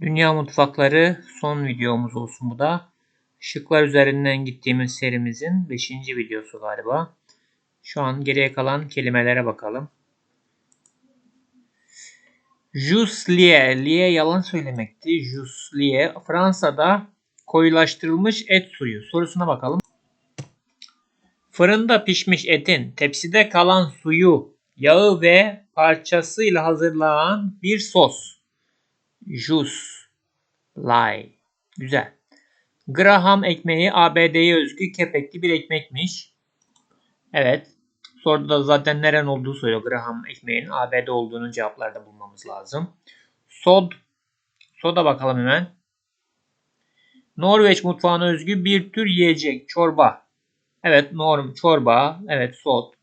Dünya mutfakları son videomuz olsun bu da. Şıklar üzerinden gittiğimiz serimizin 5. videosu galiba. Şu an geriye kalan kelimelere bakalım. Jus lie, lie yalan söylemekti. Jus lie Fransa'da koyulaştırılmış et suyu. Sorusuna bakalım. Fırında pişmiş etin tepside kalan suyu, yağı ve parçasıyla hazırlanan bir sos. Jus. Lie. Güzel. Graham ekmeği ABD'ye özgü kepekli bir ekmekmiş. Evet. Soruda da zaten neren olduğu soruyor. Graham ekmeğinin ABD olduğunu cevaplarda bulmamız lazım. Sod. Soda bakalım hemen. Norveç mutfağına özgü bir tür yiyecek. Çorba. Evet norm çorba. Evet soğut.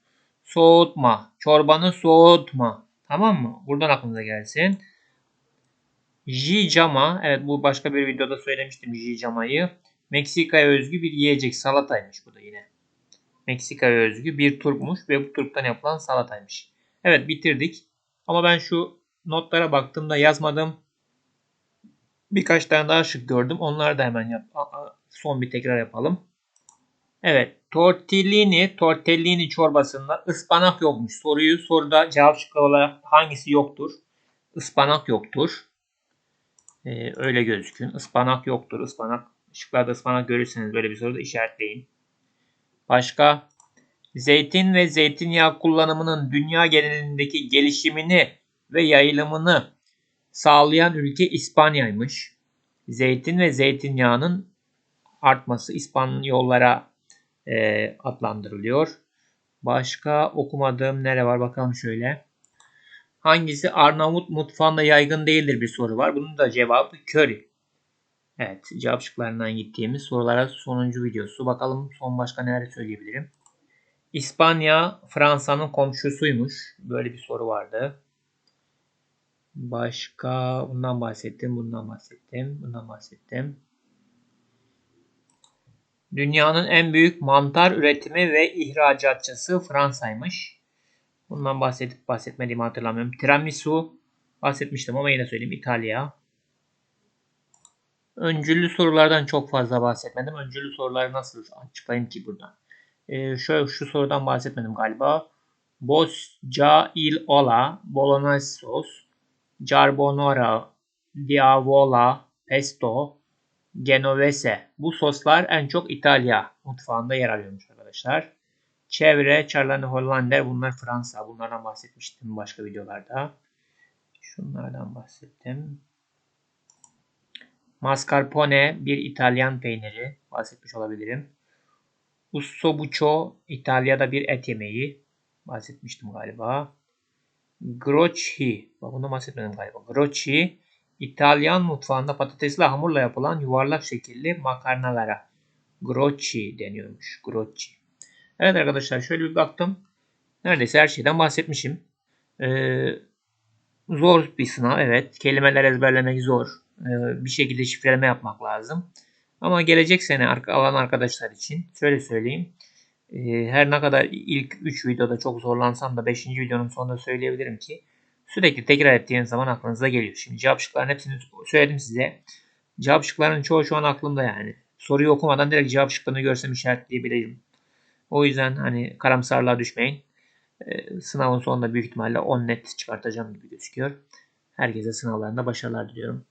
Soğutma. Çorbanı soğutma. Tamam mı? Buradan aklınıza gelsin. Jijama. Evet bu başka bir videoda söylemiştim Jijama'yı. Meksika'ya özgü bir yiyecek. Salataymış bu da yine. Meksika'ya özgü bir turpmuş ve bu turptan yapılan salataymış. Evet bitirdik. Ama ben şu notlara baktığımda yazmadım. Birkaç tane daha şık gördüm. Onları da hemen yap. Son bir tekrar yapalım. Evet. Tortellini, tortellini çorbasında ıspanak yokmuş. Soruyu soruda cevap şıkkı olarak hangisi yoktur? Ispanak yoktur. Ee, öyle gözükün. Ispanak yoktur. Ispanak. Şıklarda ıspanak görürseniz böyle bir soruda işaretleyin. Başka? Zeytin ve zeytinyağı kullanımının dünya genelindeki gelişimini ve yayılımını sağlayan ülke İspanya'ymış. Zeytin ve zeytinyağının artması İspanyollara e, adlandırılıyor. Başka okumadığım nere var bakalım şöyle. Hangisi Arnavut mutfağında yaygın değildir bir soru var. Bunun da cevabı köri. Evet cevap şıklarından gittiğimiz sorulara sonuncu videosu. Bakalım son başka neler söyleyebilirim. İspanya Fransa'nın komşusuymuş. Böyle bir soru vardı. Başka bundan bahsettim, bundan bahsettim, bundan bahsettim. Dünyanın en büyük mantar üretimi ve ihracatçısı Fransa'ymış. Bundan bahsedip bahsetmediğimi hatırlamıyorum. Tiramisu bahsetmiştim ama yine söyleyeyim İtalya. Öncüllü sorulardan çok fazla bahsetmedim. Öncüllü soruları nasıl açıklayayım ki burada? Ee, şöyle şu sorudan bahsetmedim galiba. Bosca il ola bolognese sos, carbonara, diavola, pesto, genovese. Bu soslar en çok İtalya mutfağında yer alıyormuş arkadaşlar. Çevre, Charlene Hollander bunlar Fransa. Bunlardan bahsetmiştim başka videolarda. Şunlardan bahsettim. Mascarpone bir İtalyan peyniri. Bahsetmiş olabilirim. Ussobuco İtalya'da bir et yemeği. Bahsetmiştim galiba. Grocchi. Bunu bahsetmedim galiba. Grocchi İtalyan mutfağında patatesli hamurla yapılan yuvarlak şekilli makarnalara. Grocchi deniyormuş. Grocchi. Evet arkadaşlar şöyle bir baktım. Neredeyse her şeyden bahsetmişim. Ee, zor bir sınav evet. Kelimeler ezberlemek zor. Ee, bir şekilde şifreleme yapmak lazım. Ama gelecek sene alan arkadaşlar için şöyle söyleyeyim. Ee, her ne kadar ilk 3 videoda çok zorlansam da 5. videonun sonunda söyleyebilirim ki sürekli tekrar ettiğiniz zaman aklınıza geliyor. Şimdi cevap şıklarının hepsini söyledim size. Cevap şıklarının çoğu şu an aklımda yani. Soruyu okumadan direkt cevap şıklarını görsem işaretleyebilirim. O yüzden hani karamsarlığa düşmeyin. Ee, sınavın sonunda büyük ihtimalle 10 net çıkartacağım gibi gözüküyor. Herkese sınavlarında başarılar diliyorum.